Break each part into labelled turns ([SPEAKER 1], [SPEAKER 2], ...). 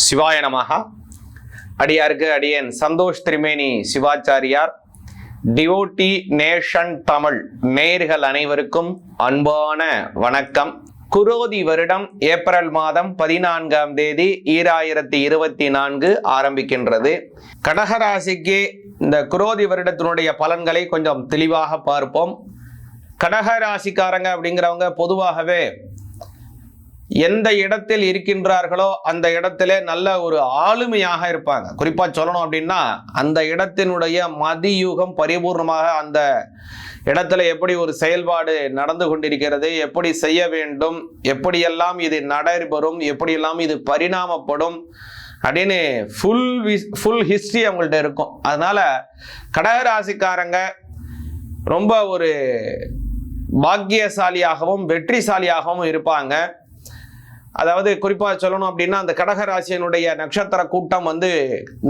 [SPEAKER 1] சிவாய நமகா அடியாருக்கு அடியன் சந்தோஷ் திரிமேனி சிவாச்சாரியார். டிவோட்டி நேஷன் தமிழ் நேர்கள் அனைவருக்கும் அன்பான வணக்கம். குரோதி வருடம் ஏப்ரல் மாதம் பதினான்காம் தேதி ஈராயிரத்தி இருபத்தி நான்கு ஆரம்பிக்கின்றது. கடகராசிக்கு இந்த குரோதி வருடத்தினுடைய பலன்களை கொஞ்சம் தெளிவாக பார்ப்போம். கடகராசிக்காரங்க அப்படிங்கிறவங்க பொதுவாகவே எந்த இடத்தில் இருக்கின்றார்களோ அந்த இடத்திலே நல்ல ஒரு ஆளுமையாக இருப்பாங்க. குறிப்பா சொல்லணும் அப்படின்னா அந்த இடத்தினுடைய மதியூகம் பரிபூர்ணமாக அந்த இடத்துல எப்படி ஒரு செயல்பாடு நடந்து கொண்டிருக்கிறது எப்படி செய்ய வேண்டும் எப்படியெல்லாம் இது நடைபெறும் எப்படியெல்லாம் இது பரிணாமப்படும் அப்படின்னு ஃபுல் ஃபுல் ஹிஸ்ட்ரி அவங்கள்ட்ட இருக்கும். அதனால கடகராசிக்காரங்க ரொம்ப ஒரு பாக்கியசாலியாகவும் வெற்றிசாலியாகவும் இருப்பாங்க. அதாவது குறிப்பாக சொல்லணும் அப்படின்னா அந்த கடகராசியனுடைய நட்சத்திர கூட்டம் வந்து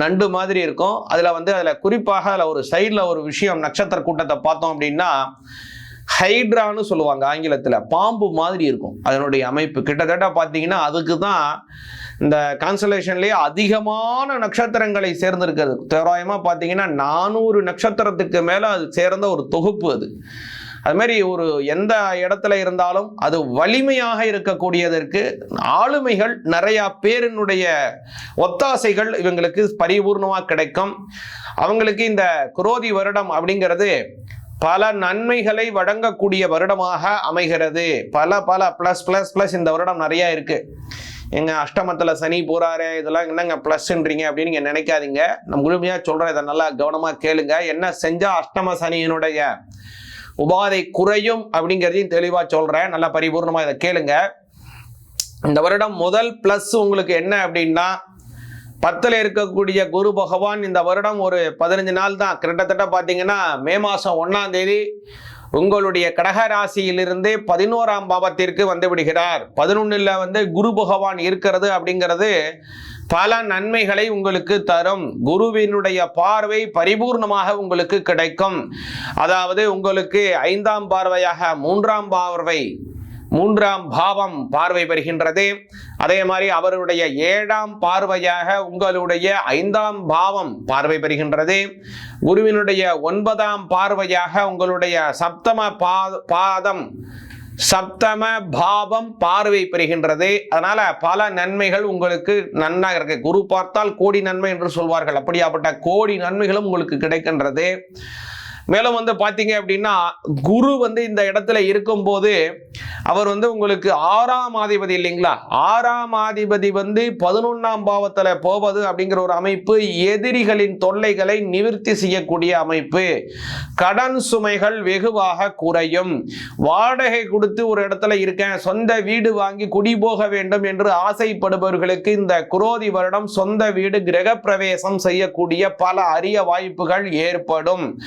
[SPEAKER 1] நண்டு மாதிரி இருக்கும். அதில் வந்து அதில் குறிப்பாக அதில் ஒரு சைடில் ஒரு விஷயம் நட்சத்திர கூட்டத்தை பார்த்தோம் அப்படின்னா ஹைட்ரான்னு சொல்லுவாங்க ஆங்கிலத்தில் பாம்பு மாதிரி இருக்கும் அதனுடைய அமைப்பு. கிட்டத்தட்ட பார்த்தீங்கன்னா அதுக்கு தான் இந்த கான்சலேஷன்லேயே அதிகமான நட்சத்திரங்களை சேர்ந்திருக்கிறது. தோராயமாக பார்த்தீங்கன்னா நானூறு நட்சத்திரத்துக்கு மேலே அது சேர்ந்த ஒரு தொகுப்பு அது. அது மாதிரி ஒரு எந்த இடத்துல இருந்தாலும் அது வலிமையாக இருக்கக்கூடியதற்கு ஆளுமைகள் நிறையா பேரினுடைய ஒத்தாசைகள் இவங்களுக்கு பரிபூர்ணமாக கிடைக்கும். அவங்களுக்கு இந்த குரோதி வருடம் அப்படிங்கிறது பல நன்மைகளை வழங்கக்கூடிய வருடமாக அமைகிறது. பல பல ப்ளஸ் ப்ளஸ் ப்ளஸ் இந்த வருடம் நிறையா இருக்குது எங்கள் அஷ்டமத்தில் சனி போகிறாரு இதெல்லாம் என்னங்க ப்ளஸ்ன்றீங்க அப்படின்னு நீங்கள் நினைக்காதீங்க. நான் முழுமையாக சொல்கிறேன் இதை நல்லா கவனமாக கேளுங்க. என்ன செஞ்சால் அஷ்டம சனியினுடைய உபாதை குறையும் அப்படிங்கிறதையும் தெளிவாக சொல்கிறேன் நல்லா பரிபூர்ணமாக இதை கேளுங்க. இந்த வருடம் முதல் ப்ளஸ் உங்களுக்கு என்ன அப்படின்னா பத்தில் இருக்கக்கூடிய குரு பகவான் இந்த வருடம் ஒரு பதினஞ்சு நாள் தான். கிட்டத்தட்ட பார்த்தீங்கன்னா மே மாதம் ஒன்றாம் தேதி உங்களுடைய கடகராசியிலிருந்து பதினோராம் பாவத்திற்கு வந்து விடுகிறார். பதினொன்றில் வந்து குரு பகவான் இருக்கிறது அப்படிங்கிறது பல நன்மைகளை உங்களுக்கு தரும். குருவினுடைய பார்வை பரிபூர்ணமாக உங்களுக்கு கிடைக்கும். அதாவது உங்களுக்கு ஐந்தாம் பார்வையாக மூன்றாம் பார்வை மூன்றாம் பாவம் பார்வை பெறுகின்றது. அதே மாதிரி அவருடைய ஏழாம் பார்வையாக உங்களுடைய ஐந்தாம் பாவம் பார்வை பெறுகின்றது. குருவினுடைய ஒன்பதாம் பார்வையாக உங்களுடைய சப்தம பாதம் சப்தம பாவம் பார்வை பெறுகின்றது. அதனால பல நன்மைகள் உங்களுக்கு நன்னாக இருக்கு. குரு பார்த்தால் கோடி நன்மை என்று சொல்வார்கள். அப்படியாப்பட்ட கோடி நன்மைகளும் உங்களுக்கு கிடைக்கின்றது. மேலும் வந்து பார்த்தீங்க அப்படின்னா குரு வந்து இந்த இடத்துல இருக்கும்போது அவர் வந்து உங்களுக்கு ஆறாம் ஆதிபதி இல்லைங்களா? ஆறாம் ஆதிபதி வந்து பதினொன்னாம் பாவத்தில் போவது அப்படிங்கிற ஒரு அமைப்பு எதிரிகளின் தொல்லைகளை நிவர்த்தி செய்யக்கூடிய அமைப்பு. கடன் சுமைகள் வெகுவாக குறையும். வாடகை கொடுத்து ஒரு இடத்துல இருக்கேன் சொந்த வீடு வாங்கி குடி போக வேண்டும் என்று ஆசைப்படுபவர்களுக்கு இந்த குரோதி வருடம் சொந்த வீடு கிரக பிரவேசம் செய்யக்கூடிய பல அரிய வாய்ப்புகள் ஏற்படும்.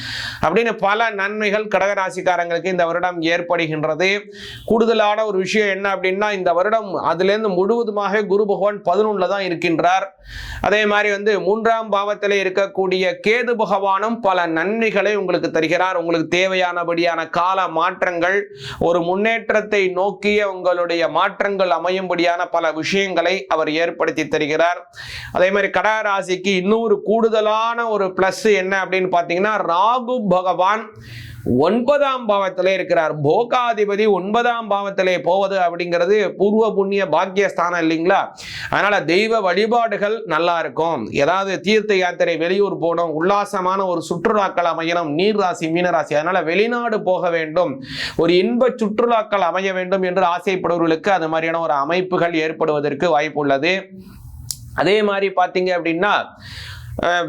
[SPEAKER 1] அப்படின்னு பல நன்மைகள் கடகராசிக்காரங்களுக்கு இந்த வருடம் ஏற்படுகின்றது. கூடுதலான ஒரு விஷயம் என்ன அப்படின்னா இந்த வருடம் அதுலேருந்து முழுவதுமாக குரு பகவான் பதினொன்றில் தான் இருக்கின்றார். அதே மாதிரி வந்து மூன்றாம் பாவத்தில் இருக்கக்கூடிய கேது பகவானும் பல நன்மைகளை உங்களுக்கு தருகிறார். உங்களுக்கு தேவையானபடியான கால மாற்றங்கள் ஒரு முன்னேற்றத்தை நோக்கிய உங்களுடைய மாற்றங்கள் அமையும்படியான பல விஷயங்களை அவர் ஏற்படுத்தி தருகிறார். அதே மாதிரி கடகராசிக்கு இன்னொரு கூடுதலான ஒரு பிளஸ் என்ன அப்படின்னு பார்த்தீங்கன்னா ராகு பகவான் ஒன்பதாம் பாவத்திலே இருக்கிறார். போகாதிபதி ஒன்பதாம் பாவத்திலே போவது அப்படிங்கிறது பூர்வ புண்ணிய பாக்கியஸ்தானம் இல்லைங்களா? அதனால தெய்வ வழிபாடுகள் நல்லா இருக்கும். ஏதாவது தீர்த்த யாத்திரை வெளியூர் போகணும் உல்லாசமான ஒரு சுற்றுலாக்கள் அமையணும் நீர் ராசி மீனராசி அதனால வெளிநாடு போக வேண்டும். ஒரு இன்ப சுற்றுலாக்கள் அமைய வேண்டும் என்று ஆசைப்படுவர்களுக்கு அது மாதிரியான ஒரு அமைப்புகள் ஏற்படுவதற்கு வாய்ப்பு உள்ளது. அதே மாதிரி பார்த்தீங்க அப்படின்னா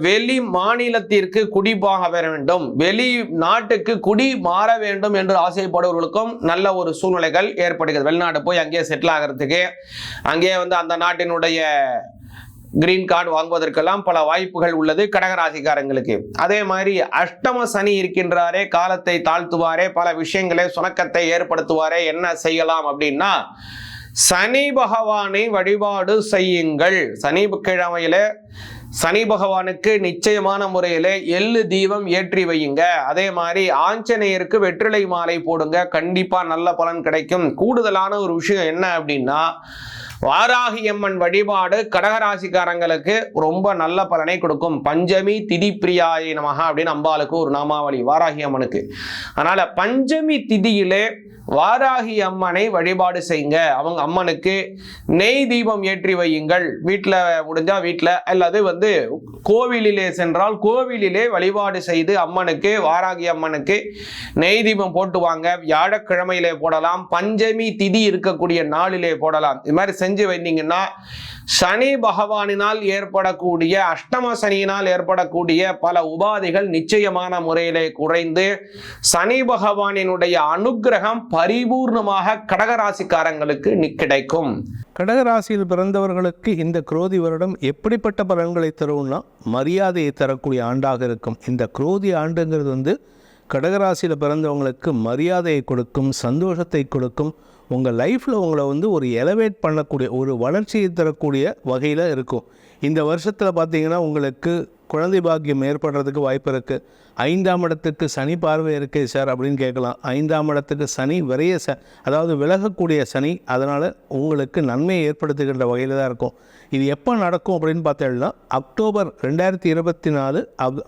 [SPEAKER 1] வெளி மாநிலத்திற்கு குடிபாக வர வேண்டும். வெளி நாட்டுக்கு குடி மாற வேண்டும் என்று ஆசைப்படுவர்களுக்கும் நல்ல ஒரு சூழ்நிலைகள் ஏற்படுகிறது. வெளிநாடு போய் அங்கேயே செட்டில் ஆகிறதுக்கு அங்கேயே வந்து அந்த நாட்டினுடைய கிரீன் கார்டு வாங்குவதற்கெல்லாம் பல வாய்ப்புகள் உள்ளது கடகராசிக்காரங்களுக்கு. அதே மாதிரி அஷ்டம சனி இருக்கின்றாரே காலத்தை தாழ்த்துவாரே பல விஷயங்களை சுணக்கத்தை ஏற்படுத்துவாரே என்ன செய்யலாம் அப்படின்னா சனி பகவானை வழிபாடு செய்யுங்கள். சனி கிழமையில சனி பகவானுக்கு நிச்சயமான முறையில் எள்ளு தீபம் ஏற்றி வையுங்க. அதே மாதிரி ஆஞ்சநேயருக்கு வெற்றிலை மாலை போடுங்க. கண்டிப்பாக நல்ல பலன் கிடைக்கும். கூடுதலான ஒரு விஷயம் என்ன அப்படின்னா வாராகி அம்மன் வழிபாடு கடகராசிக்காரங்களுக்கு ரொம்ப நல்ல பலனை கொடுக்கும். பஞ்சமி திதி பிரியாய நமக அப்படின்னு அம்பாளுக்கு ஒரு நாமாவளி வாராகி அம்மனுக்கு அதனால பஞ்சமி திதியிலே வாராகி அம்மனை வழிபாடு செய்யுங்க. அவங்க அம்மனுக்கு நெய் தீபம் ஏற்றி வையுங்கள். வீட்டில் முடிஞ்சால் வீட்டில் அல்லது வந்து கோவிலிலே சென்றால் கோவிலிலே வழிபாடு செய்து அம்மனுக்கு வாராகி அம்மனுக்கு நெய் தீபம் போட்டு வாங்க. வியாழக்கிழமையிலே போடலாம். பஞ்சமி திதி இருக்கக்கூடிய நாளிலே போடலாம். இது மாதிரி செஞ்சு வைந்தீங்கன்னா சனி பகவானினால் ஏற்படக்கூடிய அஷ்டம சனியினால் ஏற்படக்கூடிய பல உபாதைகள் நிச்சயமான முறையிலே குறைந்து சனி பகவானினுடைய அனுக்கிரகம் பரிபூர்ணமாக கடகராசிக்காரங்களுக்கு கிடைக்கும்
[SPEAKER 2] கடகராசியில் பிறந்தவர்களுக்கு இந்த குரோதி வருடம் எப்படிப்பட்ட பலன்களை தரும்னா மரியாதையை தரக்கூடிய ஆண்டாக இருக்கும். இந்த குரோதி ஆண்டுங்கிறது வந்து கடகராசியில் பிறந்தவங்களுக்கு மரியாதையை கொடுக்கும் சந்தோஷத்தை கொடுக்கும் உங்கள் லைஃப்பில் உங்களை வந்து ஒரு எலவேட் பண்ணக்கூடிய ஒரு வளர்ச்சியை தரக்கூடிய வகையில் இருக்கும். இந்த வருஷத்தில் பார்த்தீங்கன்னா உங்களுக்கு குழந்தை பாக்கியம் ஏற்படுறதுக்கு வாய்ப்பு இருக்குது ஐந்தாம் இடத்துக்கு சனி பார்வை இருக்கே சார் அப்படின்னு கேட்கலாம். ஐந்தாம் இடத்துக்கு சனி விரைய ச அதாவது விலகக்கூடிய சனி அதனால் உங்களுக்கு நன்மையை ஏற்படுத்துகின்ற வகையில் தான் இருக்கும். இது எப்போ நடக்கும் அப்படின்னு பார்த்தோம்னா அக்டோபர் ரெண்டாயிரத்தி இருபத்தி நாலு அப்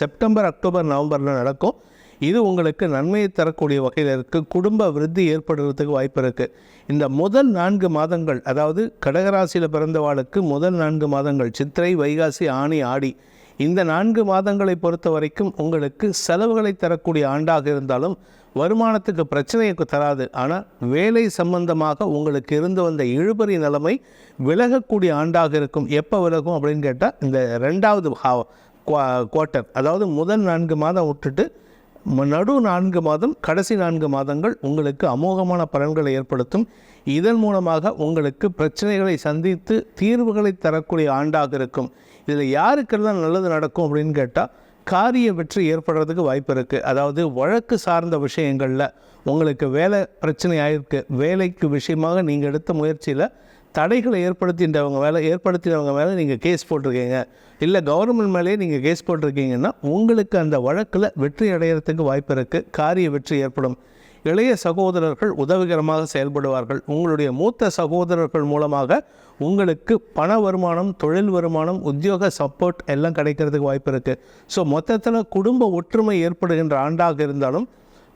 [SPEAKER 2] செப்டம்பர் அக்டோபர் நவம்பரில் நடக்கும். இது உங்களுக்கு நன்மையை தரக்கூடிய வகையில் இருக்குது குடும்ப விருத்தி ஏற்படுறதுக்கு வாய்ப்பு இருக்குது இந்த முதல் நான்கு மாதங்கள் அதாவது கடகராசியில் பிறந்தவாளுக்கு முதல் நான்கு மாதங்கள் சித்திரை வைகாசி ஆணி ஆடி இந்த நான்கு மாதங்களை பொறுத்த வரைக்கும் உங்களுக்கு செலவுகளை தரக்கூடிய ஆண்டாக இருந்தாலும் வருமானத்துக்கு பிரச்சனையை தராது. ஆனால் வேலை சம்பந்தமாக உங்களுக்கு இருந்து வந்த இழுபறி நிலைமை விலகக்கூடிய ஆண்டாக இருக்கும். எப்போ விலகும் அப்படின்னு கேட்டால் இந்த ரெண்டாவது குவார்ட்டர் அதாவது முதல் நான்கு மாதம் விட்டுட்டு நடு நான்கு மாதம் கடைசி நான்கு மாதங்கள் உங்களுக்கு அமோகமான பலன்களை ஏற்படுத்தும். இதன் மூலமாக உங்களுக்கு பிரச்சனைகளை சந்தித்து தீர்வுகளை தரக்கூடிய ஆண்டாக இருக்கும். இதில் யாருக்கெல்லாம் நல்லது நடக்கும் அப்படின்னு கேட்டால் காரிய வெற்றி ஏற்படுறதுக்கு வாய்ப்பு இருக்குது அதாவது வழக்கு சார்ந்த விஷயங்களில் உங்களுக்கு வேலை பிரச்சனை ஆயிருக்கு. வேலைக்கு விஷயமாக நீங்கள் எடுத்த முயற்சியில் தடைகளை ஏற்படுத்தின்றவங்க மேலே ஏற்படுத்தினவங்க மேலே நீங்கள் கேஸ் போட்டிருக்கீங்க. இல்லை கவர்மெண்ட் மேலேயே நீங்கள் கேஸ் போட்டிருக்கீங்கன்னா உங்களுக்கு அந்த வழக்கில் வெற்றி அடையிறதுக்கு வாய்ப்பு இருக்குது காரிய வெற்றி ஏற்படும். இளைய சகோதரர்கள் உதவிகரமாக செயல்படுவார்கள். உங்களுடைய மூத்த சகோதரர்கள் மூலமாக உங்களுக்கு பண வருமானம் தொழில் வருமானம் உத்தியோக சப்போர்ட் எல்லாம் கிடைக்கிறதுக்கு வாய்ப்பு இருக்குது ஸோ மொத்தத்தில் குடும்ப ஒற்றுமை ஏற்படுகின்ற ஆண்டாக இருந்தாலும்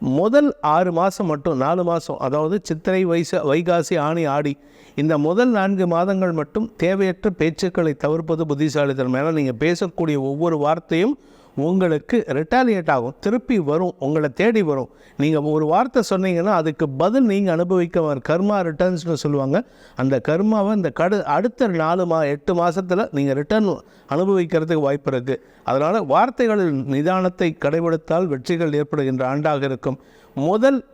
[SPEAKER 2] முதல் ஆறு மாதம் மட்டும் நாலு மாதம் அதாவது சித்திரை வைச வைகாசி ஆணி ஆடி இந்த முதல் நான்கு மாதங்கள் மட்டும் தேவையற்ற பேச்சுக்களை தவிர்ப்பது புத்திசாலித்தனம். ஏன்னா நீங்கள் பேசக்கூடிய ஒவ்வொரு வார்த்தையும் உங்களுக்கு ரிட்டாலியேட் ஆகும். திருப்பி வரும். உங்களை தேடி வரும். நீங்கள் ஒரு வார்த்தை சொன்னீங்கன்னா அதுக்கு பதில் நீங்கள் அனுபவிக்க கர்மா ரிட்டர்ன்ஸ்னு சொல்லுவாங்க. அந்த கர்மாவை இந்த கடு அடுத்த நாலு மா எட்டு மாதத்தில் நீங்கள் ரிட்டர்ன் அனுபவிக்கிறதுக்கு வாய்ப்பு இருக்குது அதனால் வார்த்தைகளில் நிதானத்தை கடைபிடித்தால் வெற்றிகள் ஏற்படுகின்ற ஆண்டாக இருக்கும். முதல்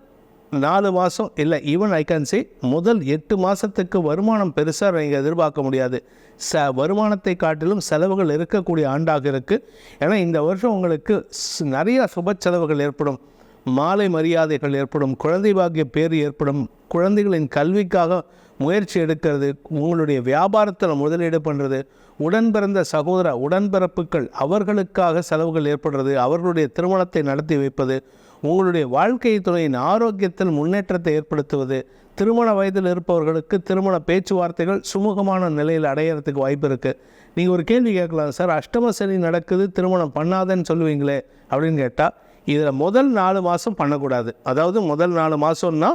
[SPEAKER 2] நாலு மாதம் இல்லை ஈவன் ஐ கேன் சே முதல் எட்டு மாதத்துக்கு வருமானம் பெருசாக நீங்கள் எதிர்பார்க்க முடியாது. ச வருமானத்தை காட்டிலும் செலவுகள் இருக்கக்கூடிய ஆண்டாக இருக்குது ஏன்னா இந்த வருஷம் உங்களுக்கு நிறையா நிறைய சுப செலவுகள் ஏற்படும். மாலை மரியாதைகள் ஏற்படும் குழந்தை பாக்கிய பேர் ஏற்படும். குழந்தைகளின் கல்விக்காக முயற்சி எடுக்கிறது உங்களுடைய வியாபாரத்தில் முதலீடு பண்ணுறது உடன் பிறந்த சகோதர உடன்பிறப்புகள் அவர்களுக்காக செலவுகள் ஏற்படுறது அவர்களுடைய திருமணத்தை நடத்தி வைப்பது உங்களுடைய வாழ்க்கை துறையின் ஆரோக்கியத்தில் முன்னேற்றத்தை ஏற்படுத்துவது திருமண வயதில் இருப்பவர்களுக்கு திருமண பேச்சுவார்த்தைகள் சுமூகமான நிலையில் அடையிறதுக்கு வாய்ப்பு இருக்குது நீங்கள் ஒரு கேள்வி கேட்கலாம் சார் அஷ்டம சனி நடக்குது திருமணம் பண்ணாதேன்னு சொல்லுவீங்களே? அப்படின்னு கேட்டால் இதில் முதல் நாலு மாதம் பண்ணக்கூடாது. அதாவது முதல் நாலு மாதம்னா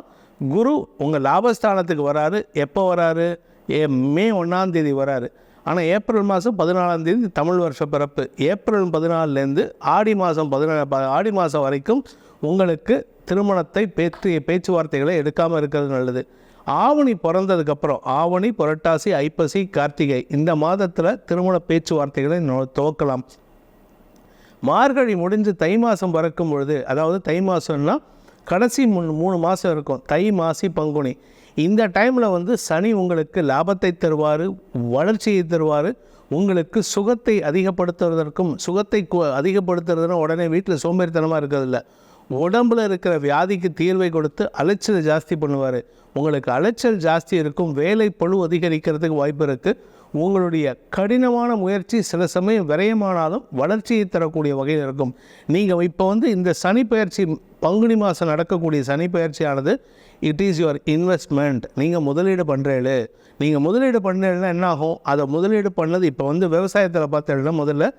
[SPEAKER 2] குரு உங்கள் லாபஸ்தானத்துக்கு வராரு. எப்போ வராரு? ஏ மே ஒன்றாந்தேதி வராரு. ஆனால் ஏப்ரல் மாதம் பதினாலாம் தேதி தமிழ் வருஷ பிறப்பு. ஏப்ரல் பதினாலுலேருந்து ஆடி மாதம் பதினா ஆடி மாதம் வரைக்கும் உங்களுக்கு திருமணத்தை பேச்சு பேச்சுவார்த்தைகளை எடுக்காமல் இருக்கிறது நல்லது. ஆவணி பிறந்ததுக்கப்புறம் ஆவணி புரட்டாசி ஐப்பசி கார்த்திகை இந்த மாதத்தில் திருமண பேச்சுவார்த்தைகளை நோ- துவக்கலாம். மார்கழி முடிஞ்சு தை மாதம் பறக்கும் பொழுது அதாவது தை மாதம்னா கடைசி மூணு மூணு மாதம் இருக்கும். தை மாசி பங்குனி. இந்த டைமில் வந்து சனி உங்களுக்கு லாபத்தை தருவார் வளர்ச்சியை தருவார் உங்களுக்கு சுகத்தை அதிகப்படுத்துவதற்கும் சுகத்தை கு- அதிகப்படுத்துறதுனா உடனே வீட்டில் சோம்பேறித்தனமாக இருக்கிறதில்ல உடம்புல இருக்கிற வியாதிக்கு தீர்வை கொடுத்து அலைச்சல் ஜாஸ்தி பண்ணுவார். உங்களுக்கு அலைச்சல் ஜாஸ்தி இருக்கும் வேலை பழு அதிகரிக்கிறதுக்கு வாய்ப்பு இருக்குது உங்களுடைய கடினமான முயற்சி சில சமயம் விரயமானாலும் வளர்ச்சியை தரக்கூடிய வகையில் இருக்கும். நீங்கள் இப்போ வந்து இந்த சனி பயிற்சி பங்குனி மாதம் நடக்கக்கூடிய சனி பயிற்சியானது இட் இஸ் யுவர் இன்வெஸ்ட்மெண்ட் நீங்கள் முதலீடு பண்ணுறீங்களு நீங்கள் முதலீடு பண்ணுறீங்கன்னா என்ன ஆகும் அதை முதலீடு பண்ணது இப்போ வந்து விவசாயத்தில் பார்த்தீங்கன்னா முதல்ல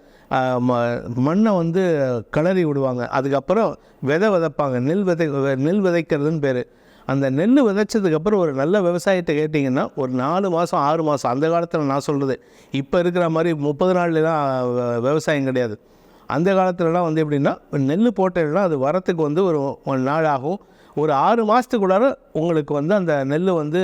[SPEAKER 2] ம- மண்ணை வந்து கிளறி விடுவாங்க. அதுக்கப்புறம் விதை விதைப்பாங்க. நெல் விதை நெல் விதைக்கிறதுன்னு பேர். அந்த நெல் விதைச்சதுக்கப்புறம் ஒரு நல்ல விவசாயத்தை கேட்டிங்கன்னா ஒரு நாலு மாதம் ஆறு மாதம் அந்த காலத்தில் நான் சொல்கிறது இப்போ இருக்கிற மாதிரி முப்பது நாள்லாம் விவசாயம் கிடையாது. அந்த காலத்துலலாம் வந்து எப்படின்னா நெல் போட்டேன்னா அது வரத்துக்கு வந்து ஒரு ஒரு நாள் ஆகும். ஒரு ஆறு மாதத்துக்குள்ளார உங்களுக்கு வந்து அந்த நெல் வந்து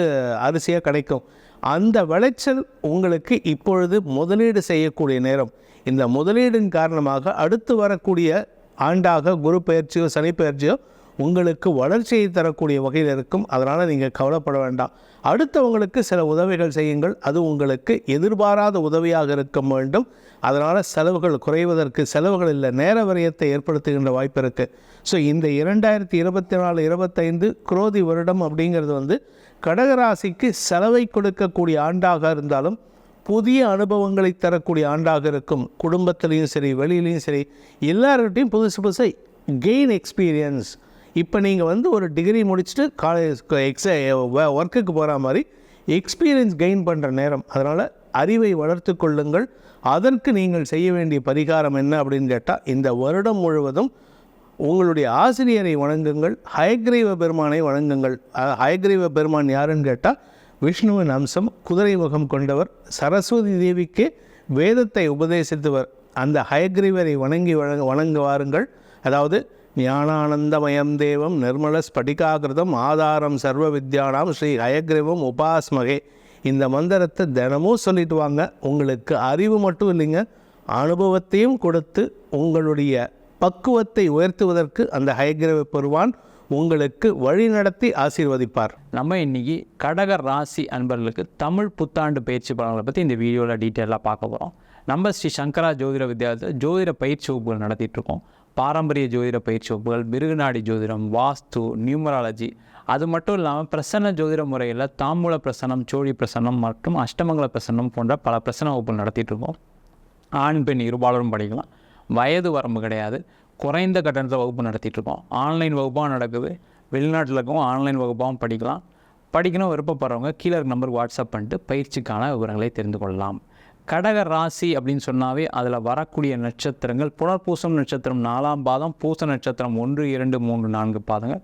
[SPEAKER 2] அரிசியாக கிடைக்கும். அந்த விளைச்சல் உங்களுக்கு இப்பொழுது முதலீடு செய்யக்கூடிய நேரம். இந்த முதலீடின் காரணமாக அடுத்து வரக்கூடிய ஆண்டாக குரு பயிற்சியோ சனி பயிற்சியோ உங்களுக்கு வளர்ச்சியை தரக்கூடிய வகையில் இருக்கும். அதனால் நீங்கள் கவலைப்பட வேண்டாம். அடுத்தவங்களுக்கு சில உதவிகள் செய்யுங்கள். அது உங்களுக்கு எதிர்பாராத உதவியாக இருக்க வேண்டும். அதனால் செலவுகள் குறைவதற்கு செலவுகள் இல்லை நேர வரையத்தை ஏற்படுத்துகின்ற வாய்ப்பு இருக்குது ஸோ இந்த இரண்டாயிரத்தி இருபத்தி நாலு இருபத்தைந்து குரோதி வருடம் அப்படிங்கிறது வந்து கடகராசிக்கு செலவை கொடுக்கக்கூடிய ஆண்டாக இருந்தாலும் புதிய அனுபவங்களை தரக்கூடிய ஆண்டாக இருக்கும். குடும்பத்திலையும் சரி வெளியிலையும் சரி எல்லார்கிட்டையும் புதுசு புதுசாக கெயின் எக்ஸ்பீரியன்ஸ் இப்போ நீங்கள் வந்து ஒரு டிகிரி முடிச்சுட்டு காலேஜ் எக்ஸ ஒர்க்குக்கு போகிற மாதிரி எக்ஸ்பீரியன்ஸ் கெயின் பண்ணுற நேரம். அதனால் அறிவை வளர்த்து கொள்ளுங்கள். அதற்கு நீங்கள் செய்ய வேண்டிய பரிகாரம் என்ன அப்படின்னு கேட்டால் இந்த வருடம் முழுவதும் உங்களுடைய ஆசிரியரை வணங்குங்கள் ஹயக்ரீவ பெருமானை வணங்குங்கள். ஹயக்ரீவ பெருமான் யாருன்னு கேட்டால் விஷ்ணுவின் அம்சம் குதிரை முகம் கொண்டவர் சரஸ்வதி தேவிக்கு வேதத்தை உபதேசித்தவர். அந்த ஹயக்ரீவரை வணங்கி வணங்க வணங்குவாருங்கள். அதாவது ஞானானந்தமயம் தேவம் நிர்மல ஸ்படிகாகிருதம் ஆதாரம் சர்வ வித்யானாம் ஸ்ரீ ஹயக்ரீவம் உபாஸ்மகே. இந்த மந்திரத்தை தினமும் சொல்லிட்டு வாங்க. உங்களுக்கு அறிவு மட்டும் இல்லைங்க. அனுபவத்தையும் கொடுத்து உங்களுடைய பக்குவத்தை உயர்த்துவதற்கு அந்த ஹயக்ரீவ பெறுவான் உங்களுக்கு வழி நடத்தி ஆசீர்வதிப்பார்.
[SPEAKER 3] நம்ம இன்னைக்கு கடக ராசி அன்பர்களுக்கு தமிழ் புத்தாண்டு பயிற்சி பலன்களை பற்றி இந்த வீடியோவில் டீட்டெயிலாக பார்க்க போகிறோம் நம்ம ஸ்ரீ சங்கரா ஜோதிட வித்யாலயத்தில் ஜோதிட பயிற்சி வகுப்புகள் நடத்திட்டு இருக்கோம். பாரம்பரிய ஜோதிட பயிற்சி வகுப்புகள் மிருகநாடி ஜோதிடம் வாஸ்து நியூமராலஜி அது மட்டும் இல்லாமல் பிரசன்ன ஜோதிட முறையில் தாம்பூல பிரசனம் சோழி பிரசனம் மற்றும் அஷ்டமங்கல பிரசனம் போன்ற பல பிரசன வகுப்புகள் நடத்திட்டு இருக்கோம். ஆண் பெண் இருபாலரும் படிக்கலாம். வயது வரம்பு கிடையாது. குறைந்த கட்டணத்தில் வகுப்பு நடத்திட்டு இருக்கோம். ஆன்லைன் வகுப்பாக நடக்குது. வெளிநாட்டில் இருக்கவும் ஆன்லைன் வகுப்பாகவும் படிக்கலாம். படிக்கணும் விருப்பப்படுறவங்க கீழே இருக்க நம்பருக்கு வாட்ஸ்அப் பண்ணிட்டு பயிற்சிக்கான விவரங்களை தெரிந்து கொள்ளலாம். கடக ராசி அப்படின்னு சொன்னாவே அதில் வரக்கூடிய நட்சத்திரங்கள் புனர்பூசம் நட்சத்திரம் நாலாம் பாதம் பூச நட்சத்திரம் ஒன்று இரண்டு மூன்று நான்கு பாதங்கள்.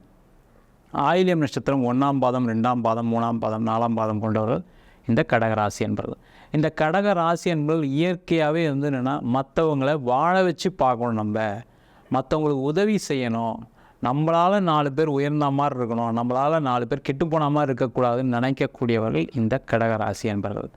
[SPEAKER 3] ஆயிலியம் நட்சத்திரம் ஒன்றாம் பாதம் ரெண்டாம் பாதம் மூணாம் பாதம் நாலாம் பாதம் கொண்டவர்கள் இந்த கடகராசி என்பது இந்த கடகராசி என்பது இயற்கையாகவே வந்து என்னென்னா மற்றவங்களை வாழ வச்சு பார்க்கணும் நம்ம. மற்றவங்களுக்கு உதவி செய்யணும். நம்மளால் நாலு பேர் உயர்ந்த மாதிரி இருக்கணும். நம்மளால் நாலு பேர் கெட்டு போன மாதிரி இருக்கக்கூடாதுன்னு நினைக்கக்கூடியவர்கள் இந்த கடகராசி என்பவர்கள்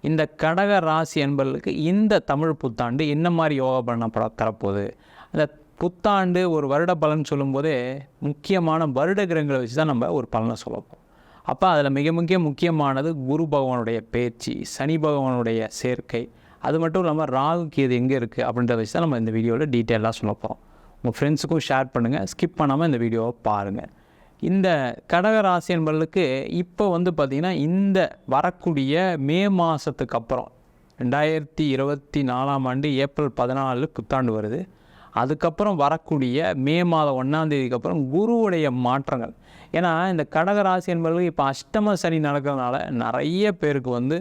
[SPEAKER 3] இந்த கடக ராசி என்பவர்களுக்கு இந்த தமிழ் புத்தாண்டு என்ன மாதிரி யோகா பண்ணப்பட தரப்போகுது? அந்த புத்தாண்டு ஒரு வருட பலன் சொல்லும்போதே முக்கியமான வருட கிரகங்களை வச்சு தான் நம்ம ஒரு பலனை சொல்லப்போம் அப்போ அதில் மிக மிக முக்கியமானது குரு பகவானுடைய பேச்சு சனி பகவானுடைய சேர்க்கை. அது மட்டும் இல்லாமல் ராகு கேது எங்கே இருக்குது அப்படின்றத வச்சு தான் நம்ம இந்த வீடியோவில் டீட்டெயிலாக சொல்ல போகிறோம் உங்கள் ஃப்ரெண்ட்ஸுக்கும் ஷேர் பண்ணுங்கள் ஸ்கிப் பண்ணாமல் இந்த வீடியோவை பாருங்கள் இந்த கடகராசி என்பவர்களுக்கு இப்போ வந்து பார்த்திங்கன்னா இந்த வரக்கூடிய மே மாதத்துக்கு அப்புறம் ரெண்டாயிரத்தி இருபத்தி நாலாம் ஆண்டு ஏப்ரல் பதினாலு புத்தாண்டு வருது. அதுக்கப்புறம் வரக்கூடிய மே மாதம் ஒன்றாந்தேதிக்கு அப்புறம் குருவுடைய மாற்றங்கள். ஏன்னா இந்த கடகராசி என்பவர்களுக்கு இப்போ அஷ்டம சனி நடக்கிறதுனால நிறைய பேருக்கு வந்து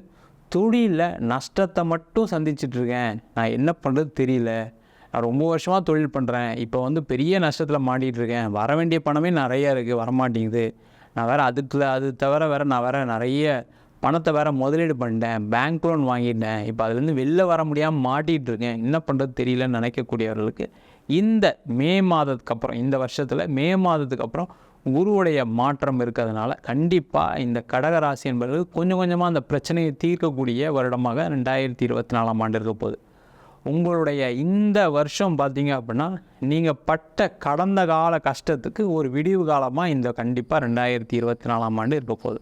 [SPEAKER 3] தொழிலில் நஷ்டத்தை மட்டும் சந்திச்சிட்ருக்கேன் நான் என்ன பண்ணுறது தெரியல. நான் ரொம்ப வருஷமாக தொழில் பண்ணுறேன் இப்போ வந்து பெரிய நஷ்டத்தில் மாட்டிகிட்டு இருக்கேன். வர வேண்டிய பணமே நிறைய இருக்குது வரமாட்டேங்குது. நான் வேறு அதுக்குள்ள அது தவிர வேறு நான் வேறு நிறைய பணத்தை வேறு முதலீடு பண்ணிட்டேன். பேங்க் லோன் வாங்கிட்டேன். இப்போ அதுலேருந்து வெளில வர முடியாமல் மாட்டிகிட்டு இருக்கேன். என்ன பண்ணுறது தெரியலன்னு நினைக்கக்கூடியவர்களுக்கு இந்த மே மாதத்துக்கு அப்புறம் இந்த வருஷத்தில் மே மாதத்துக்கு அப்புறம் குருவுடைய மாற்றம் இருக்கிறதுனால கண்டிப்பாக இந்த கடகராசி என்பது கொஞ்சம் கொஞ்சமாக அந்த பிரச்சனையை தீர்க்கக்கூடிய வருடமாக ரெண்டாயிரத்தி இருபத்தி நாலாம் ஆண்டு இருக்க போகுது. உங்களுடைய இந்த வருஷம் பார்த்தீங்க அப்படின்னா நீங்கள் பட்ட கடந்த கால கஷ்டத்துக்கு ஒரு விடிவு காலமாக இந்த கண்டிப்பாக ரெண்டாயிரத்தி இருபத்தி நாலாம் ஆண்டு இருக்க போகுது.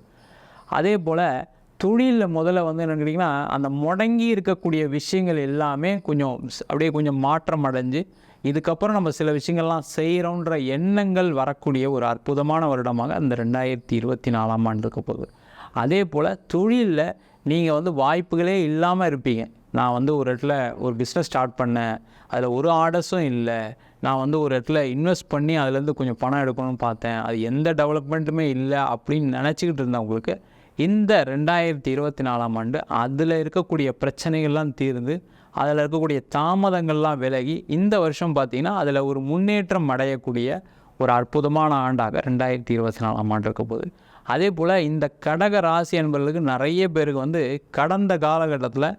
[SPEAKER 3] அதே போல் தொழிலில் முதல்ல வந்து என்ன கேட்டிங்கன்னா அந்த முடங்கி இருக்கக்கூடிய விஷயங்கள் எல்லாமே கொஞ்சம் அப்படியே கொஞ்சம் மாற்றம் அடைஞ்சு இதுக்கப்புறம் நம்ம சில விஷயங்கள்லாம் செய்கிறோன்ற எண்ணங்கள் வரக்கூடிய ஒரு அற்புதமான வருடமாக அந்த ரெண்டாயிரத்தி இருபத்தி நாலாம் ஆண்டு இருக்க போகுது. அதே போல் தொழிலில் நீங்கள் வந்து வாய்ப்புகளே இல்லாமல் இருப்பீங்க. நான் வந்து ஒரு இடத்துல ஒரு பிஸ்னஸ் ஸ்டார்ட் பண்ணேன். அதில் ஒரு ஆர்டர்ஸும் இல்லை. நான் வந்து ஒரு இடத்துல இன்வெஸ்ட் பண்ணி அதுலேருந்து கொஞ்சம் பணம் எடுக்கணும்னு பார்த்தேன். அது எந்த டெவலப்மெண்ட்டுமே இல்லை அப்படின்னு நினச்சிக்கிட்டு இருந்தவங்களுக்கு இந்த ரெண்டாயிரத்தி இருபத்தி நாலாம் ஆண்டு அதில் இருக்கக்கூடிய பிரச்சனைகள்லாம் தீர்ந்து அதில் இருக்கக்கூடிய தாமதங்கள்லாம் விலகி இந்த வருஷம் பார்த்திங்கன்னா அதில் ஒரு முன்னேற்றம் அடையக்கூடிய ஒரு அற்புதமான ஆண்டாக ரெண்டாயிரத்தி இருபத்தி நாலாம் ஆண்டு இருக்க போகுது. அதே போல் இந்த கடக ராசி என்பவர்களுக்கு நிறைய பேருக்கு வந்து கடந்த காலகட்டத்தில்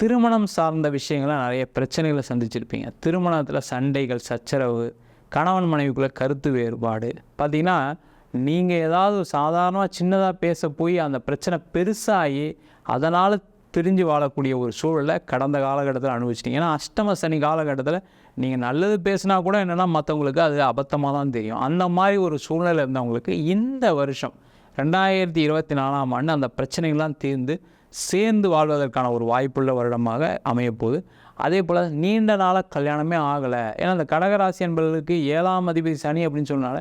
[SPEAKER 3] திருமணம் சார்ந்த விஷயங்களை நிறைய பிரச்சனைகளை சந்திச்சிருப்பீங்க. திருமணத்தில் சண்டைகள் சச்சரவு கணவன் மனைவிக்குள்ளே கருத்து வேறுபாடு. பார்த்தீங்கன்னா நீங்கள் ஏதாவது சாதாரணமாக சின்னதாக பேச போய் அந்த பிரச்சனை பெருசாகி அதனால் பிரிஞ்சு வாழக்கூடிய ஒரு சூழலை கடந்த காலகட்டத்தில் அனுபவிச்சிட்டிங்க. ஏன்னா அஷ்டம சனி காலகட்டத்தில் நீங்கள் நல்லது பேசினா கூட என்னென்னா மற்றவங்களுக்கு அது அபத்தமாக தான் தெரியும். அந்த மாதிரி ஒரு சூழ்நிலை இருந்தவங்களுக்கு இந்த வருஷம் ரெண்டாயிரத்தி இருபத்தி நாலாம் ஆண்டு அந்த பிரச்சனைகள்லாம் தீர்ந்து சேர்ந்து வாழ்வதற்கான ஒரு வாய்ப்புள்ள வருடமாக அமையப்போகுது. அதே போல் நீண்ட நாளாக கல்யாணமே ஆகலை. ஏன்னா அந்த கடகராசி என்பவர்களுக்கு ஏழாம் அதிபதி சனி அப்படின்னு சொன்னால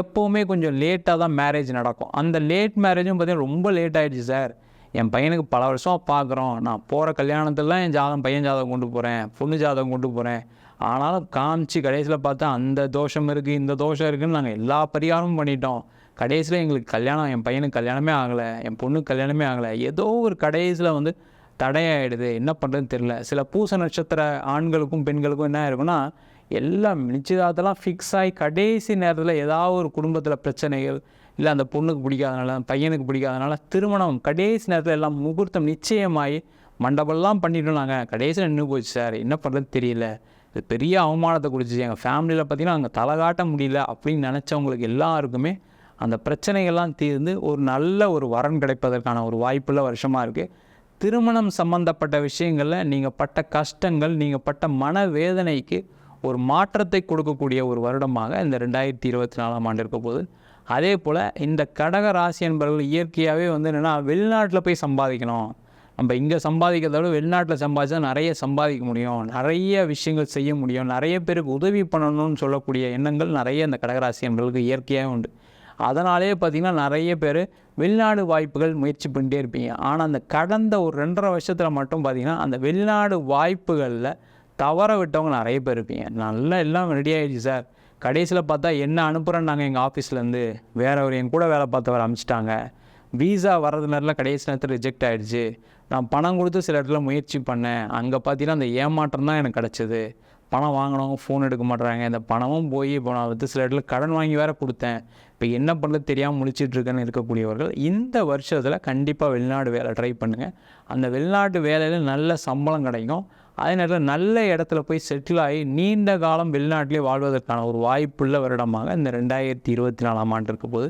[SPEAKER 3] எப்போவுமே கொஞ்சம் லேட்டாக தான் மேரேஜ் நடக்கும். அந்த லேட் மேரேஜும் பார்த்திங்கன்னா ரொம்ப லேட் ஆகிடுச்சு சார். என் பையனுக்கு பல வருஷம் பார்க்குறோம் நான் போகிற கல்யாணத்துலலாம் என் ஜாதகம் பையன் ஜாதகம் கொண்டு போகிறேன் பொண்ணு ஜாதகம் கொண்டு போகிறேன் ஆனாலும் காமிச்சு கடைசியில் பார்த்தா அந்த தோஷம் இருக்குது இந்த தோஷம் இருக்குதுன்னு நாங்கள் எல்லா பரிகாரமும் பண்ணிட்டோம். கடைசியில் எங்களுக்கு கல்யாணம் என் பையனுக்கு கல்யாணமே ஆகலை என் பொண்ணுக்கு கல்யாணமே ஆகலை. ஏதோ ஒரு கடைசியில் வந்து தடையாயிடுது. என்ன பண்ணுறதுன்னு தெரில சில பூச நட்சத்திர ஆண்களுக்கும் பெண்களுக்கும் என்ன இருக்குன்னா எல்லாம் நிச்சயதார்த்தெல்லாம் ஃபிக்ஸ் ஆகி கடைசி நேரத்தில் ஏதாவது ஒரு குடும்பத்தில் பிரச்சனைகள் இல்லை அந்த பொண்ணுக்கு பிடிக்காதனால பையனுக்கு பிடிக்காதனால திருமணம் கடைசி நேரத்தில் எல்லாம் முகூர்த்தம் நிச்சயமாகி மண்டபம்லாம் பண்ணிட்டோம் நாங்கள் கடைசியில் நின்று போச்சு சார். என்ன பண்ணுறதுன்னு தெரியல. இது பெரிய அவமானத்தை கொடுத்துச்சு எங்கள் ஃபேமிலியில் பார்த்திங்கன்னா அங்கே தலை காட்ட முடியல அப்படின்னு நினச்சவங்களுக்கு எல்லாருக்குமே அந்த பிரச்சனைகள்லாம் தீர்ந்து ஒரு நல்ல ஒரு வரன் கிடைப்பதற்கான ஒரு வாய்ப்புள்ள வருஷமாக இருக்குது திருமணம் சம்பந்தப்பட்ட விஷயங்களில் நீங்கள் பட்ட கஷ்டங்கள் நீங்கள் பட்ட மனவேதனைக்கு ஒரு மாற்றத்தை கொடுக்கக்கூடிய ஒரு வருடமாக இந்த ரெண்டாயிரத்தி இருபத்தி நாலாம் ஆண்டு இருக்க போது அதே போல் இந்த கடக ராசி என்பவர்கள் இயற்கையாகவே வந்து என்னென்னா வெளிநாட்டில் போய் சம்பாதிக்கணும். நம்ம இங்கே சம்பாதிக்கிறத விட வெளிநாட்டில் சம்பாதிச்சா நிறைய சம்பாதிக்க முடியும். நிறைய விஷயங்கள் செய்ய முடியும். நிறைய பேருக்கு உதவி பண்ணணும்னு சொல்லக்கூடிய எண்ணங்கள் நிறைய இந்த கடகராசி என்பவர்களுக்கு இயற்கையாகவே உண்டு. அதனாலே பார்த்திங்கன்னா நிறைய பேர் வெளிநாடு வாய்ப்புகள் முயற்சி பண்ணிட்டே இருப்பீங்க. ஆனால் அந்த கடந்த ஒரு ரெண்டரை வருஷத்தில் மட்டும் பார்த்திங்கன்னா அந்த வெளிநாடு வாய்ப்புகளில் தவற விட்டவங்க நிறைய பேர் இருப்பீங்க. நல்லா எல்லாம் ரெடி ஆகிடுச்சு சார். கடைசியில் பார்த்தா என்ன அனுப்புகிறேன்னு நாங்கள் எங்கள் ஆஃபீஸ்லேருந்து வேறு ஒரு என் கூட வேலை பார்த்தவர் அனுப்பிச்சிட்டாங்க வீசா வர்றது நேரத்தில் கடைசி நேரத்தில் ரிஜெக்ட் ஆகிடுச்சு நான் பணம் கொடுத்து சில இடத்துல முயற்சி பண்ணேன். அங்கே பார்த்தீங்கன்னா அந்த ஏமாற்றம் தான் எனக்கு கிடச்சிது. பணம் வாங்கினவங்க ஃபோன் எடுக்க மாட்டுறாங்க இந்த பணமும் போய் இப்போ நான் வந்து சில இடத்துல கடன் வாங்கி வேறு கொடுத்தேன். இப்போ என்ன பண்ணுறது தெரியாமல் முடிச்சிட்ருக்கேன்னு இருக்கக்கூடியவர்கள் இந்த வருஷத்தில் கண்டிப்பாக வெளிநாடு வேலை ட்ரை பண்ணுங்கள் அந்த வெளிநாட்டு வேலையில் நல்ல சம்பளம் கிடைக்கும். அதே நேரத்தில் நல்ல இடத்துல போய் செட்டில் ஆகி நீண்ட காலம் வெளிநாட்டிலே வாழ்வதற்கான ஒரு வாய்ப்புள்ள வருடமாக இந்த ரெண்டாயிரத்தி இருபத்தி நாலாம் ஆண்டு இருக்க போது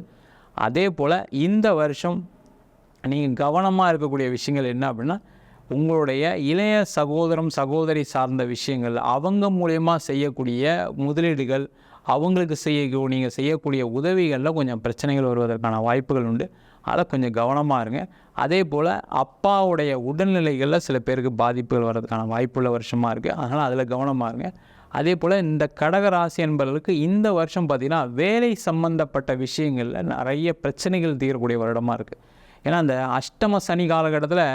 [SPEAKER 3] அதே போல் இந்த வருஷம் நீங்கள் கவனமாக இருக்கக்கூடிய விஷயங்கள் என்ன அப்படின்னா உங்களுடைய இளைய சகோதரம் சகோதரி சார்ந்த விஷயங்கள் அவங்க மூலயமா செய்யக்கூடிய முதலீடுகள் அவங்களுக்கு செய்ய நீங்கள் செய்யக்கூடிய உதவிகளில் கொஞ்சம் பிரச்சனைகள் வருவதற்கான வாய்ப்புகள் உண்டு. அதை கொஞ்சம் கவனமாக இருங்க. அதே போல் அப்பாவுடைய உடல்நிலைகளில் சில பேருக்கு பாதிப்புகள் வர்றதுக்கான வாய்ப்புள்ள வருஷமாக இருக்குது அதனால் அதில் கவனமாக இருங்க. அதே போல் இந்த கடக ராசி என்பவர்களுக்கு இந்த வருஷம் பார்த்திங்கன்னா வேலை சம்பந்தப்பட்ட விஷயங்களில் நிறைய பிரச்சனைகள் தீரக்கூடிய வருடமாக இருக்குது ஏன்னா அந்த அஷ்டம சனி காலகட்டத்தில்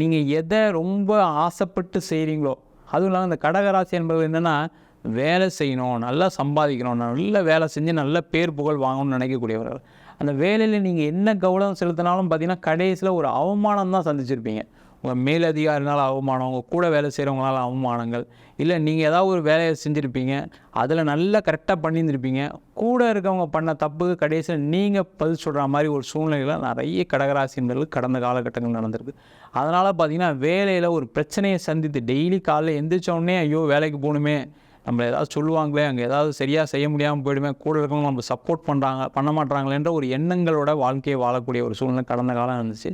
[SPEAKER 3] நீங்கள் எதை ரொம்ப ஆசைப்பட்டு செய்கிறீங்களோ அதுவும் இல்லாமல் இந்த கடகராசி என்பது என்னென்னா வேலை செய்யணும் நல்லா சம்பாதிக்கணும் நல்ல வேலை செஞ்சு நல்ல பேர் புகழ் வாங்கணும்னு நினைக்கக்கூடியவர்கள். அந்த வேலையில் நீங்கள் என்ன கவனம் செலுத்தினாலும் பார்த்தீங்கன்னா கடைசியில் ஒரு அவமானம் தான் சந்திச்சிருப்பீங்க. உங்கள் மேலதிகாரினால அவமானம் உங்கள் கூட வேலை செய்கிறவங்களால அவமானங்கள் இல்லை நீங்கள் ஏதாவது ஒரு வேலையை செஞ்சுருப்பீங்க அதில் நல்லா கரெக்டாக பண்ணியிருந்திருப்பீங்க. கூட இருக்கவங்க பண்ண தப்புக்கு கடைசியில் நீங்கள் பதில் சொல்கிற மாதிரி ஒரு சூழ்நிலையில் நிறைய கடகராசி கடந்த காலகட்டங்கள் நடந்திருக்கு. அதனால் பார்த்தீங்கன்னா வேலையில் ஒரு பிரச்சனையை சந்தித்து டெய்லி காலையில் எந்திரிச்சோடனே ஐயோ வேலைக்கு போகணுமே நம்மளை ஏதாவது சொல்லுவாங்களே அங்கே ஏதாவது சரியாக செய்ய முடியாமல் போயிடுமே கூட இருக்கவங்க நம்ம சப்போர்ட் பண்ணுறாங்க பண்ண மாட்டாங்களேன்ற ஒரு எண்ணங்களோட வாழ்க்கையை வாழக்கூடிய ஒரு சூழ்நிலை கடந்த காலம் இருந்துச்சு.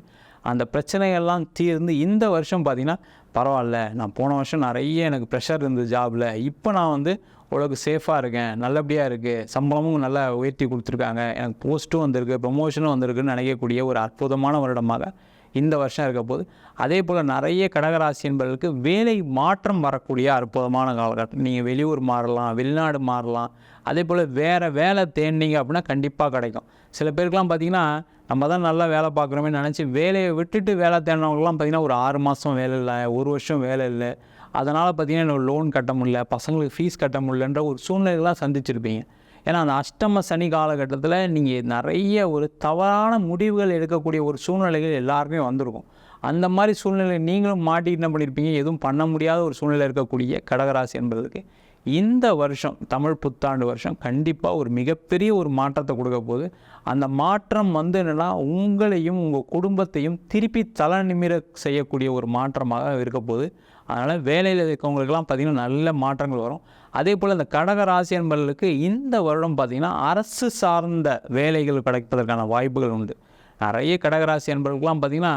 [SPEAKER 3] அந்த பிரச்சனையெல்லாம் தீர்ந்து இந்த வருஷம் பார்த்திங்கன்னா பரவாயில்ல நான் போன வருஷம் நிறைய எனக்கு ப்ரெஷர் இருந்தது ஜாபில் இப்போ நான் வந்து ஓரளவுக்கு சேஃபாக இருக்கேன் நல்லபடியாக இருக்குது சம்பளமும் நல்லா உயர்த்தி கொடுத்துருக்காங்க. எனக்கு போஸ்ட்டும் வந்திருக்கு ப்ரொமோஷனும் வந்திருக்குன்னு நினைக்கக்கூடிய ஒரு அற்புதமான வருடமாக இந்த வருஷம் இருக்க போது. அதே போல் நிறைய கடகராசி என்பவர்களுக்கு வேலை மாற்றம் வரக்கூடிய அற்புதமான காலகட்டம். நீங்கள் வெளியூர் மாறலாம் வெளிநாடு மாறலாம். அதே போல் வேறு வேலை தேடினீங்க அப்படின்னா கண்டிப்பாக கிடைக்கும். சில பேருக்கெலாம் பார்த்தீங்கன்னா நம்ம தான் நல்லா வேலை பார்க்குறோமே நினச்சி வேலையை விட்டுட்டு வேலை தேடினவங்களாம் பார்த்திங்கன்னா ஒரு ஆறு மாதம் வேலை இல்லை ஒரு வருஷம் வேலை இல்லை. அதனால் பார்த்திங்கன்னா எனக்கு லோன் கட்ட முடியல பசங்களுக்கு ஃபீஸ் கட்ட முடியலன்ற ஒரு சூழ்நிலைகளாக சந்திச்சிருப்பீங்க. ஏன்னா அந்த அஷ்டம சனி காலகட்டத்தில் நீங்கள் நிறைய ஒரு தவறான முடிவுகள் எடுக்கக்கூடிய ஒரு சூழ்நிலைகள் எல்லாருமே வந்திருக்கும். அந்த மாதிரி சூழ்நிலை நீங்களும் மாட்டி என்ன பண்ணியிருப்பீங்க எதுவும் பண்ண முடியாத ஒரு சூழ்நிலை இருக்கக்கூடிய கடகராசி என்பதற்கு இந்த வருஷம் தமிழ் புத்தாண்டு வருஷம் கண்டிப்பாக ஒரு மிகப்பெரிய ஒரு மாற்றத்தை கொடுக்க போகுது. அந்த மாற்றம் வந்து என்னென்னா உங்களையும் உங்கள் குடும்பத்தையும் திருப்பி தலை நிமிர செய்யக்கூடிய ஒரு மாற்றமாக இருக்க போகுது. அதனால் வேலையில் இருக்கவங்களுக்கெல்லாம் பார்த்திங்கன்னா நல்ல மாற்றங்கள் வரும். அதே போல் இந்த கடக ராசி என்பவர்களுக்கு இந்த வருடம் பார்த்திங்கன்னா அரசு சார்ந்த வேலைகள் கிடைப்பதற்கான வாய்ப்புகள் உண்டு. நிறைய கடகராசி என்பவர்களுக்கெல்லாம் பார்த்திங்கன்னா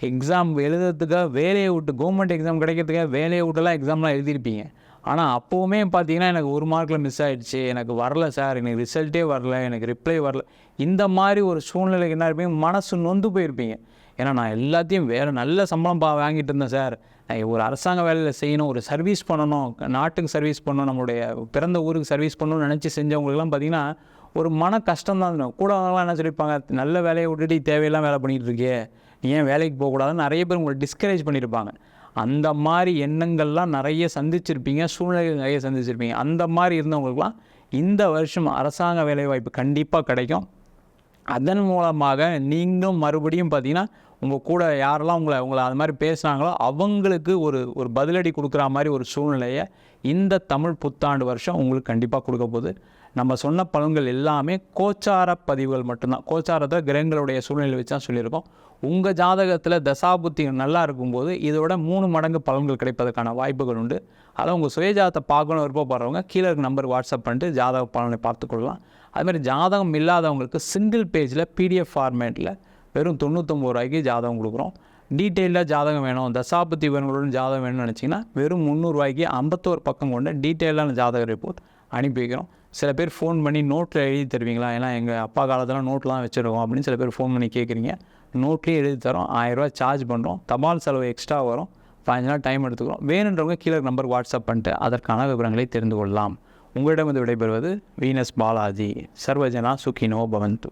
[SPEAKER 3] எக்ஸாம் எழுதுறதுக்காக வேலையை விட்டு கவர்மெண்ட் எக்ஸாம் கிடைக்கிறதுக்காக வேலையை விட்டுலாம் எக்ஸாம்லாம் எழுதியிருப்பீங்க. ஆனால் அப்போவுமே பார்த்தீங்கன்னா எனக்கு ஒரு மார்க்கில் மிஸ் ஆயிடுச்சு. எனக்கு வரல சார் எனக்கு ரிசல்ட்டே வரல. எனக்கு ரிப்ளை வரல. இந்த மாதிரி ஒரு சூழ்நிலைக்கு என்ன இருப்பீங்க? மனசு நொந்து போயிருப்பீங்க. ஏன்னா நான் எல்லாத்தையும் வேறு நல்ல சம்பளம் பா வாங்கிட்டு இருந்தேன் சார் ஒரு அரசாங்க வேலையில் செய்யணும் ஒரு சர்வீஸ் பண்ணணும் நாட்டுக்கு சர்வீஸ் பண்ணணும் நம்மளுடைய பிறந்த ஊருக்கு சர்வீஸ் பண்ணணும்னு நினச்சி செஞ்சவங்களுக்குலாம் பார்த்தீங்கன்னா ஒரு மன கஷ்டம் தான் இருக்கும் கூட அவங்களாம் என்ன சொல்லியிருப்பாங்க நல்ல வேலையை விட்டுட்டு தேவையெல்லாம் வேலை பண்ணிகிட்டு இருக்கே. நீ ஏன் வேலைக்கு போகக்கூடாதுன்னு நிறைய பேர் உங்களை டிஸ்கரேஜ் பண்ணியிருப்பாங்க. அந்த மாதிரி எண்ணங்கள்லாம் நிறைய சந்திச்சிருப்பீங்க சூழ்நிலைகள் நிறைய சந்திச்சிருப்பீங்க. அந்த மாதிரி இருந்தவங்களுக்குலாம் இந்த வருஷம் அரசாங்க வேலைவாய்ப்பு கண்டிப்பாக கிடைக்கும். அதன் மூலமாக நீங்களும் மறுபடியும் பார்த்தீங்கன்னா உங்கள் கூட யாரெல்லாம் உங்களை உங்களை அது மாதிரி பேசுனாங்களோ அவங்களுக்கு ஒரு ஒரு பதிலடி கொடுக்குற மாதிரி ஒரு சூழ்நிலையை இந்த தமிழ் புத்தாண்டு வருஷம் உங்களுக்கு கண்டிப்பாக கொடுக்க போகுது. நம்ம சொன்ன பலன்கள் எல்லாமே கோச்சார பதிவுகள் மட்டும்தான். கோச்சாரத்தில் கிரகங்களுடைய சூழ்நிலை வச்சு தான் சொல்லியிருக்கோம். உங்கள் ஜாதகத்தில் தசாபுத்தி நல்லா இருக்கும்போது இதோட மூணு மடங்கு பலன்கள் கிடைப்பதற்கான வாய்ப்புகள் உண்டு. அதை உங்கள் சுயஜாதத்தை பார்க்கணும் விருப்பப்படுறவங்க கீழே இருக்க நம்பர் வாட்ஸ்அப் பண்ணிட்டு ஜாதக பலனை பார்த்துக்கொள்ளலாம். அதுமாதிரி ஜாதகம் இல்லாதவங்களுக்கு சிங்கிள் பேஜில் பிடிஎஃப் ஃபார்மேட்டில் வெறும் தொண்ணூத்தொம்பது ரூபாய்க்கு ஜாதகம் கொடுக்குறோம். டீட்டெயிலாக ஜாதகம் வேணும். தசாபதி விவரங்களுடன் ஜாதகம் வேணும்னு நினச்சிங்கன்னா வெறும் முந்நூறுரூவாய்க்கு ஐம்பத்தோரு பக்கம் கொண்ட டீட்டெயிலான ஜாதக ரிப்போர்ட் அனுப்பி வைக்கிறோம். சில பேர் ஃபோன் பண்ணி நோட்டில் எழுதி தருவீங்களா? ஏன்னா எங்கள் அப்பா காலத்தில் நோட்லாம் வச்சுருக்கோம் அப்படின்னு சில பேர் ஃபோன் பண்ணி கேட்குறீங்க நோட்லேயே எழுதி தரோம். ஆயிரரூவா சார்ஜ் பண்ணுறோம் தபால் செலவு எக்ஸ்ட்ரா வரும். பதினஞ்சு நாள் டைம் எடுத்துக்கிறோம். வேணுன்றவங்க கீழே நம்பர் வாட்ஸ்அப் பண்ணிட்டு அதற்கான விவரங்களை தெரிந்து கொள்ளலாம். உங்களிடம் வந்து விடைபெறுவது வீனஸ் பாலாஜி. சர்வஜனா சுகினோ பவந்து.